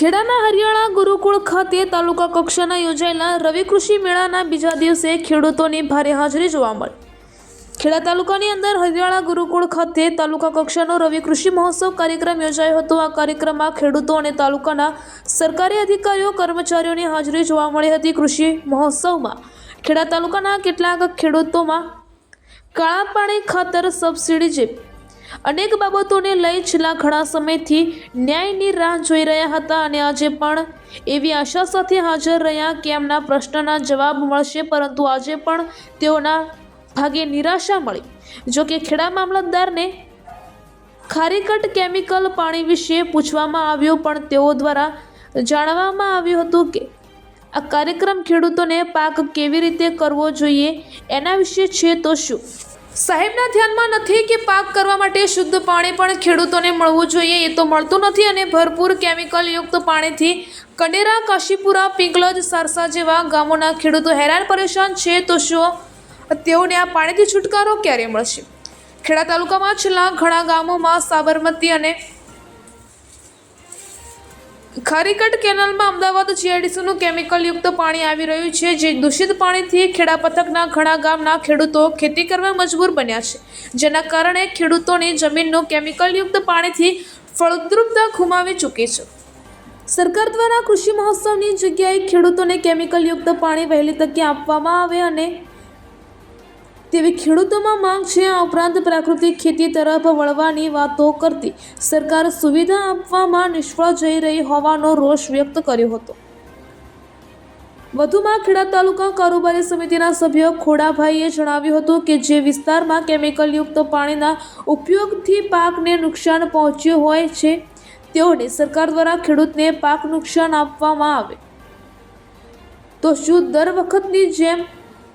ખેડાના હરિયાળા ગુરુકુળ ખાતે તાલુકા કક્ષાના યોજાયેલા રવિ કૃષિ મેળાના બીજા દિવસે ખેડૂતોની ભારે હાજરી જોવા મળી. ખેડા તાલુકાની અંદર હરિયાળા ગુરુકુળ ખાતે તાલુકા કક્ષાનો રવિ કૃષિ મહોત્સવ કાર્યક્રમ યોજાયો હતો. આ કાર્યક્રમમાં ખેડૂતો અને તાલુકાના સરકારી અધિકારીઓ, કર્મચારીઓની હાજરી જોવા મળી હતી કૃષિ મહોત્સવમાં. ખેડા તાલુકાના કેટલાક ખેડૂતોમાં કાળા પાણી ખાતર સબસિડી જેવી અનેક બાબતોને લઈ છેલ્લા ઘણા સમયથી ન્યાયની રાહ જોઈ રહ્યા હતા અને આજે પણ એવી આશા સાથે હાજર રહ્યા કે એમના પ્રશ્નના જવાબ મળશે, પરંતુ આજે પણ તેઓના ભાગે નિરાશા મળી. જોકે ખેડા મામલતદારને ખારીકટ કેમિકલ પાણી વિશે પૂછવામાં આવ્યું, પણ તેઓ દ્વારા જાણવામાં આવ્યું હતું કે આ કાર્યક્રમ ખેડૂતોને પાક કેવી રીતે કરવો જોઈએ, એના વિશે છે તો શું? સાહેબના ધ્યાનમાં નથી કે પાક કરવા માટે શુદ્ધ પાણી, પણ ખેડૂતોને મળવું જોઈએ. એ તો મળતું નથી અને ભરપૂર કેમિકલયુક્ત પાણીથી કંડેરા, કાશીપુરા, પિંગલજ, સરસા જેવા ગામોના ખેડૂતો હેરાન પરેશાન છે. તો શું તેઓને આ પાણીથી છુટકારો ક્યારે મળશે? ખેડા તાલુકામાં છેલ્લા ઘણા ગામોમાં સાબરમતી અને ખારીકટ કેનાલમાં અમદાવાદ જીઆઈડીસીનું કેમિકલયુક્ત પાણી આવી રહ્યું છે, જે દૂષિત પાણીથી ખેડા પથકના ઘણા ગામના ખેડૂતો ખેતી કરવા મજબૂર બન્યા છે. જેના કારણે ખેડૂતોની જમીનનું કેમિકલયુક્ત પાણીથી ફળદ્રુપતા ગુમાવી ચૂકી છે. સરકાર દ્વારા કૃષિ મહોત્સવની જગ્યાએ ખેડૂતોને કેમિકલયુક્ત પાણી વહેલી તકે આપવામાં આવે અને તેવી ખેડૂતોમાં માંગ છે. આ ઉપરાંત પ્રાકૃતિક ખેતી તરફ વળવાની વાતો કરતી સરકાર સુવિધા આપવામાં નિષ્ફળ જઈ રહી હોવાનો રોષ વ્યક્ત કર્યો હતો. વધુમાં ખેડા તાલુકા કારોબારી સમિતિના સભ્ય ખોડાભાઈએ જણાવ્યું હતું કે જે વિસ્તારમાં કેમિકલયુક્ત પાણીના ઉપયોગથી પાકને નુકસાન પહોંચ્યું હોય છે, તેઓને સરકાર દ્વારા ખેડૂતને પાક નુકસાન આપવામાં આવે. તો શું દર વખતની જેમ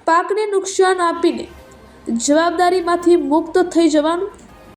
પાકને નુકસાન આપીને જવાબદારીમાંથી મુક્ત થઈ જવાનું